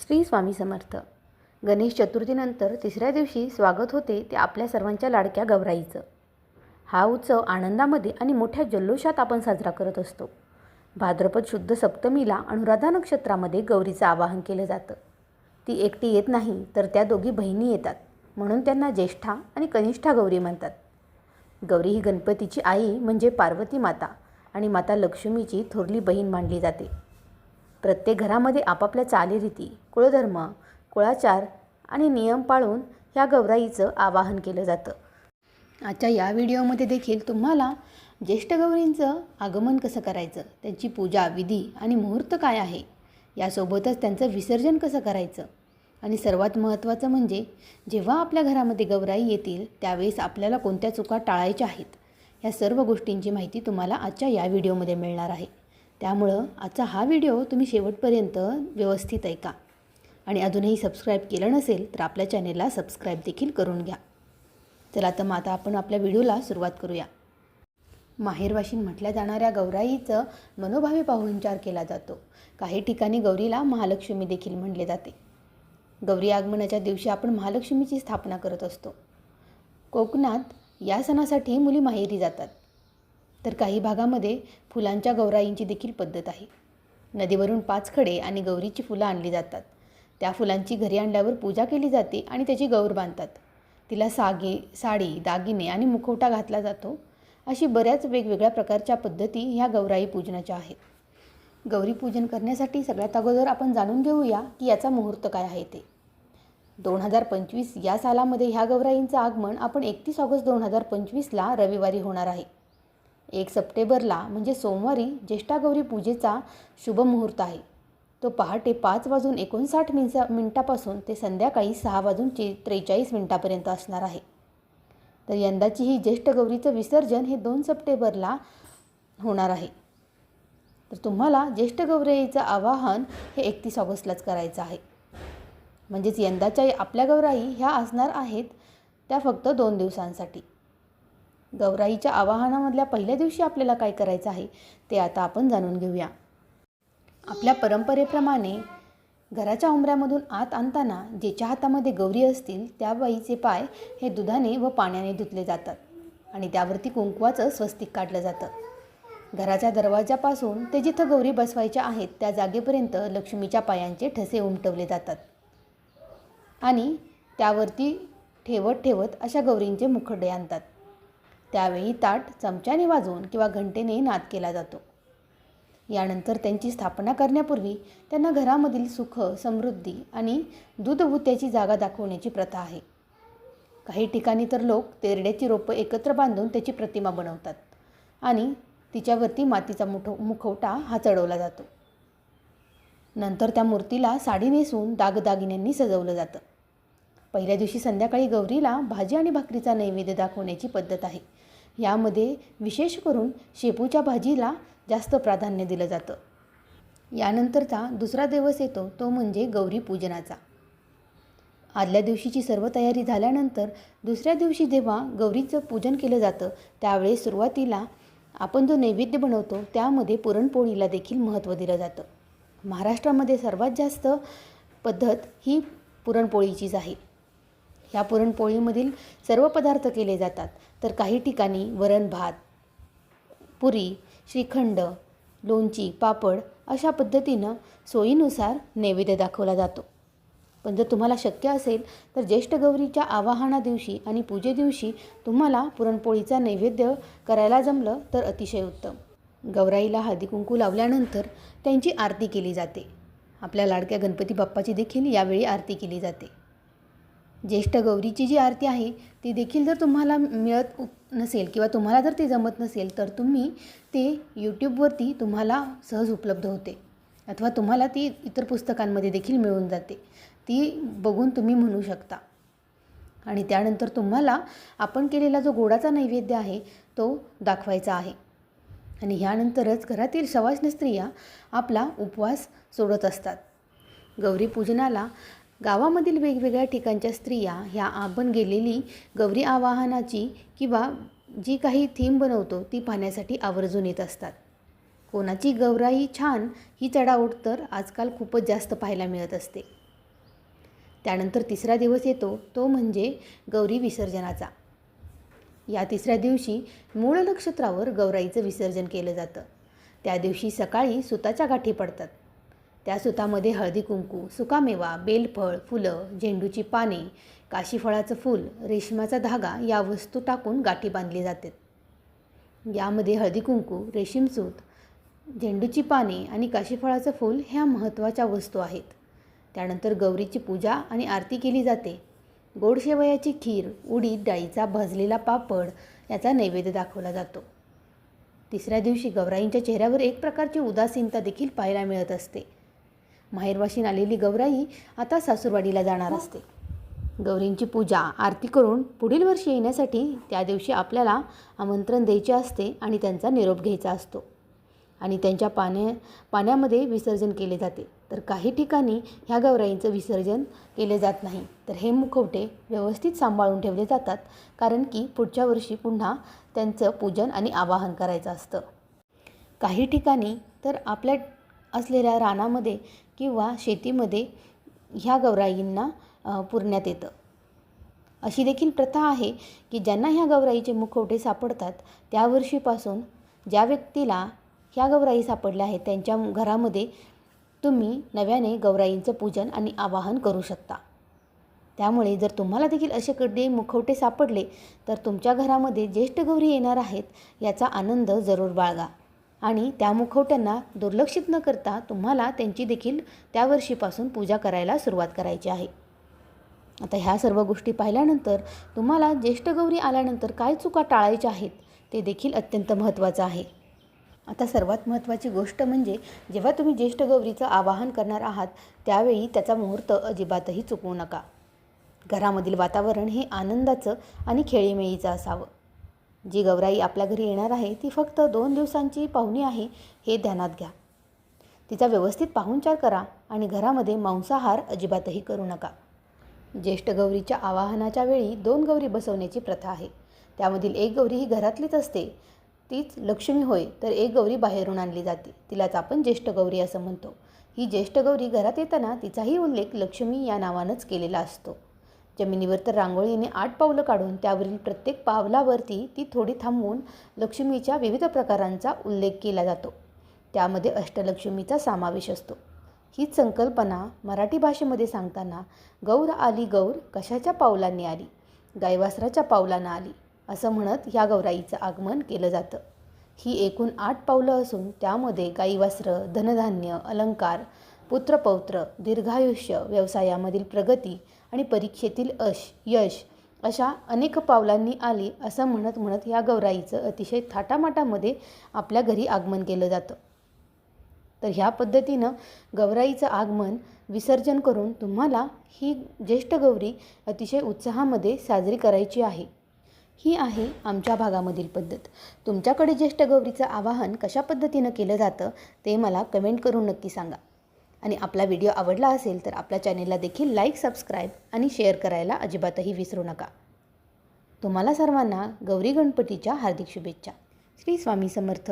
श्री स्वामी समर्थ. गणेश चतुर्थीनंतर तिसऱ्या दिवशी स्वागत होते ते आपल्या सर्वांच्या लाडक्या गौराईचं. हा उत्सव आनंदामध्ये आणि मोठ्या जल्लोषात आपण साजरा करत असतो. भाद्रपद शुद्ध सप्तमीला अनुराधा नक्षत्रामध्ये गौरीचं आवाहन केलं जातं. ती एकटी येत नाही तर त्या दोघी बहिणी येतात म्हणून त्यांना ज्येष्ठा आणि कनिष्ठा गौरी म्हणतात. गौरी ही गणपतीची आई म्हणजे पार्वती माता आणि माता लक्ष्मीची थोरली बहीण मानली जाते. प्रत्येक घरामध्ये आपापल्या चालीरीती कुळधर्म कुळाचार आणि नियम पाळून ह्या गौराईचं आवाहन केलं जातं. आजच्या या व्हिडिओमध्ये देखील तुम्हाला ज्येष्ठ गौरींचं आगमन कसं करायचं त्यांची पूजा विधी आणि मुहूर्त काय आहे यासोबतच त्यांचं विसर्जन कसं करायचं आणि सर्वात महत्त्वाचं म्हणजे जेव्हा आपल्या घरामध्ये गौराई येतील त्यावेळेस आपल्याला कोणत्या चुका टाळायच्या आहेत या सर्व गोष्टींची माहिती तुम्हाला आजच्या या व्हिडिओमध्ये मिळणार आहे. त्यामुळं आजचा हा व्हिडिओ तुम्ही शेवटपर्यंत व्यवस्थित ऐका. आणि अजूनही सबस्क्राईब केलं नसेल तर आपल्या चॅनेलला सबस्क्राईब देखील करून घ्या. चला तर मग आता आपण आपल्या व्हिडिओला सुरुवात करूया. माहेरवाशीन म्हटल्या जाणाऱ्या गौराईचं मनोभावे पाहुणचार केला जातो. काही ठिकाणी गौरीला महालक्ष्मी देखील म्हणले जाते. गौरी आगमनाच्या दिवशी आपण महालक्ष्मीची स्थापना करत असतो. कोकणात या सणासाठी मुली माहेरी जातात. तर काही भागामध्ये फुलांच्या गौराईंची देखील पद्धत आहे. नदीवरून पाच खडे आणि गौरीची फुलं आणली जातात. त्या फुलांची घरी आणल्यावर पूजा केली जाते आणि त्याची गौर बांधतात. तिला सागे साडी दागिने आणि मुखवटा घातला जातो. अशी बऱ्याच वेगवेगळ्या प्रकारच्या पद्धती ह्या गौराई पूजनाच्या आहेत. गौरी पूजन करण्यासाठी सगळ्यात अगोदर आपण जाणून घेऊया की याचा मुहूर्त काय आहे ते. दोन हजार पंचवीस या सालामध्ये ह्या गौराईंचं आगमन आपण एकतीस ऑगस्ट दोन हजार पंचवीसला रविवारी होणार आहे. एक सप्टेंबरला म्हणजे सोमवारी ज्येष्ठा गौरी पूजेचा शुभ मुहूर्त आहे. तो पहाटे पाच वाजून एकोणसाठ मिनसा मिनटापासून ते संध्याकाळी सहा वाजून चे त्रेचाळीस मिनटापर्यंत असणार आहे. तर यंदाची ही ज्येष्ठ गौरीचं विसर्जन हे दोन सप्टेंबरला होणार आहे. तर तुम्हाला ज्येष्ठ गौराईचं आवाहन हे एकतीस ऑगस्टलाच करायचं आहे. म्हणजेच यंदाच्या आपल्या गौराई ह्या असणार आहेत त्या फक्त दोन दिवसांसाठी. गौराईच्या आवाहनामधल्या पहिल्या दिवशी आपल्याला काय करायचं आहे ते आता आपण जाणून घेऊया. आपल्या परंपरेप्रमाणे घराच्या उंबऱ्यामधून आत आणताना ज्याच्या हातामध्ये गौरी असतील त्या बाईचे पाय हे दुधाने व पाण्याने धुतले जातात आणि त्यावरती कुंकवाचं स्वस्तिक काढलं जातं. घराच्या दरवाजापासून ते जिथं गौरी बसवायच्या आहेत त्या जागेपर्यंत लक्ष्मीच्या पायांचे ठसे उमटवले जातात. आणि त्यावरती ठेवत ठेवत अशा गौरींचे मुखडे आणतात. त्यावेळी ताट चमच्याने वाजवून किंवा घंटेने नाद केला जातो. यानंतर त्यांची स्थापना करण्यापूर्वी त्यांना घरामधील सुख समृद्धी आणि दूधभुत्याची जागा दाखवण्याची प्रथा आहे. काही ठिकाणी तर लोक तेरड्याची रोपं एकत्र बांधून त्याची प्रतिमा बनवतात आणि तिच्यावरती मातीचा मुठो मुखवटा हा चढवला जातो. नंतर त्या मूर्तीला साडी नेसून दागदागिन्यांनी सजवलं जातं. पहिल्या दिवशी संध्याकाळी गौरीला भाजी आणि भाकरीचा नैवेद्य दाखवण्याची पद्धत आहे. यामध्ये विशेष करून शेपूच्या भाजीला जास्त प्राधान्य दिलं जातं. यानंतरचा दुसरा दिवस येतो तो म्हणजे गौरी पूजनाचा. आदल्या दिवशीची सर्व तयारी झाल्यानंतर दुसऱ्या दिवशी जेव्हा गौरीचं पूजन केलं जातं त्यावेळेस सुरुवातीला आपण जो नैवेद्य बनवतो त्यामध्ये पुरणपोळीला देखील महत्त्व दिलं जातं. महाराष्ट्रामध्ये सर्वात जास्त पद्धत ही पुरणपोळीचीच आहे. ह्या पुरणपोळीमधील सर्व पदार्थ केले जातात. तर काही ठिकाणी वरण भात पुरी श्रीखंड लोणची पापड अशा पद्धतीनं सोयीनुसार नैवेद्य दाखवला जातो. पण जर तुम्हाला शक्य असेल तर ज्येष्ठ गौरीच्या आवाहना दिवशी आणि पूजे दिवशी तुम्हाला पुरणपोळीचा नैवेद्य करायला जमलं तर अतिशय उत्तम. गौराईला हळदी कुंकू लावल्यानंतर त्यांची आरती केली जाते. आपल्या लाडक्या गणपती बाप्पाची देखील यावेळी आरती केली जाते. ज्येष्ठ गौरीची जी आरती आहे ती देखील जर तुम्हाला मिळत नसेल किंवा तुम्हाला जर ते जमत नसेल तर तुम्ही ते यूट्यूबवरती तुम्हाला सहज उपलब्ध होते. अथवा तुम्हाला ती इतर पुस्तकांमध्ये देखील मिळून जाते. ती बघून तुम्ही म्हणू शकता. आणि त्यानंतर तुम्हाला आपण केलेला जो गोडाचा नैवेद्य आहे तो दाखवायचा आहे. आणि ह्यानंतरच घरातील सवाष्ण स्त्रिया आपला उपवास सोडत असतात. गौरी पूजनाला गावामधील वेगवेगळ्या ठिकाणच्या स्त्रिया ह्या आपण गेलेली गौरी आवाहनाची किंवा जी काही थीम बनवतो ती पाहण्यासाठी आवर्जून येत असतात. कोणाची गौराई छान ही चढाओढ तर आजकाल खूपच जास्त पाहायला मिळत असते. त्यानंतर तिसरा दिवस येतो तो म्हणजे गौरी विसर्जनाचा. या तिसऱ्या दिवशी मूळ नक्षत्रावर गौराईचं विसर्जन केलं जातं. त्या दिवशी सकाळी सुताच्या गाठी पडतात. त्या सुतामध्ये हळदी कुंकू सुकामेवा बेलफळ फुलं झेंडूची पाने काशीफळाचं फूल रेशमाचा धागा या वस्तू टाकून गाठी बांधली जाते. यामध्ये हळदी कुंकू रेशीम सूत झेंडूची पाने आणि काशीफळाचं फूल ह्या महत्त्वाच्या वस्तू आहेत. त्यानंतर गौरीची पूजा आणि आरती केली जाते. गोड शेवयाची खीर उडीद डाळीचा भाजलेला पापड याचा नैवेद्य दाखवला जातो. तिसऱ्या दिवशी गौराईंच्या चेहऱ्यावर एक प्रकारची उदासीनता देखील पाहायला मिळत असते. माहेरवाशीन आलेली गौराई आता सासूरवाडीला जाणार असते. गौरींची पूजा आरती करून पुढील वर्षी येण्यासाठी त्या दिवशी आपल्याला आमंत्रण द्यायचे असते आणि त्यांचा निरोप घ्यायचा असतो. आणि त्यांच्या पाण्या पाण्यामध्ये विसर्जन केले जाते. तर काही ठिकाणी ह्या गौराईंचं विसर्जन केले जात नाही. तर हे मुखवटे व्यवस्थित सांभाळून ठेवले जातात कारण की पुढच्या वर्षी पुन्हा त्यांचं पूजन आणि आवाहन करायचं असतं. काही ठिकाणी तर आपल्या असलेल्या रानामध्ये किंवा शेतीमध्ये ह्या गौराईंना पुरण्यात येतं. अशी देखील प्रथा आहे की ज्यांना ह्या गौराईचे मुखवटे सापडतात त्या वर्षीपासून ज्या व्यक्तीला ह्या गौराई सापडल्या आहेत त्यांच्या घरामध्ये तुम्ही नव्याने गौराईंचं पूजन आणि आवाहन करू शकता. त्यामुळे जर तुम्हाला देखील असे कडे मुखवटे सापडले तर तुमच्या घरामध्ये ज्येष्ठ गौरी येणार आहेत याचा आनंद जरूर बाळगा. आणि त्या मुखवट्यांना दुर्लक्षित न करता तुम्हाला त्यांची देखील त्या वर्षीपासून पूजा करायला सुरुवात करायची आहे. आता ह्या सर्व गोष्टी पाहिल्यानंतर तुम्हाला ज्येष्ठ गौरी आल्यानंतर काय चुका टाळायच्या आहेत ते देखील अत्यंत महत्त्वाचं आहे. आता सर्वात महत्त्वाची गोष्ट म्हणजे जेव्हा तुम्ही ज्येष्ठ गौरीचं आवाहन करणार आहात त्यावेळी त्याचा मुहूर्त अजिबातही चुकवू नका. घरामधील वातावरण हे आनंदाचं आणि खेळीमेळीचं असावं. जी गौराई आपल्या घरी येणार आहे ती फक्त दोन दिवसांची पाहुणी आहे हे ध्यानात घ्या. तिचा व्यवस्थित पाहुणचार करा आणि घरामध्ये मांसाहार अजिबातही करू नका. ज्येष्ठ गौरीच्या आवाहनाच्या वेळी दोन गौरी बसवण्याची प्रथा आहे. त्यामधील एक गौरी ही घरातलीच असते तीच लक्ष्मी होय तर एक गौरी बाहेरून आणली जाते. तिलाच आपण ज्येष्ठ गौरी असं म्हणतो. ही ज्येष्ठ गौरी घरात येताना तिचाही उल्लेख लक्ष्मी या नावानंच केलेला असतो. जमिनीवर तर रांगोळीने आठ पावलं काढून त्यावरील प्रत्येक पावलावरती ती थोडी थांबवून लक्ष्मीच्या विविध प्रकारांचा उल्लेख केला जातो. त्यामध्ये अष्टलक्ष्मीचा समावेश असतो. हीच संकल्पना मराठी भाषेमध्ये सांगताना गौर आली गौर कशाच्या पावलांनी आली? गायवासराच्या पावलांना आली? असं म्हणत ह्या गौराईचं आगमन केलं जातं. ही एकूण आठ पावलं असून त्यामध्ये गाईवासरं धनधान्य अलंकार पुत्रपौत्र दीर्घायुष्य व्यवसायामधील प्रगती आणि परीक्षेतील अश यश अशा अनेक पावलांनी आली असं म्हणत म्हणत ह्या गौराईचं अतिशय थाटामाटामध्ये आपल्या घरी आगमन केलं जातं. तर ह्या पद्धतीनं गौराईचं आगमन विसर्जन करून तुम्हाला ही ज्येष्ठ गौरी अतिशय उत्साहामध्ये साजरी करायची आहे. ही आहे आमच्या भागामधील पद्धत. तुमच्याकडे ज्येष्ठ गौरीचं आवाहन कशा पद्धतीनं केलं जातं ते मला कमेंट करून नक्की सांगा. आणि आपला व्हिडिओ आवडला असेल तर आपल्या चॅनेलला देखील लाईक सबस्क्राईब आणि शेअर करायला अजिबातही विसरू नका. तुम्हाला सर्वांना गौरी गणपतीच्या हार्दिक शुभेच्छा. श्री स्वामी समर्थ.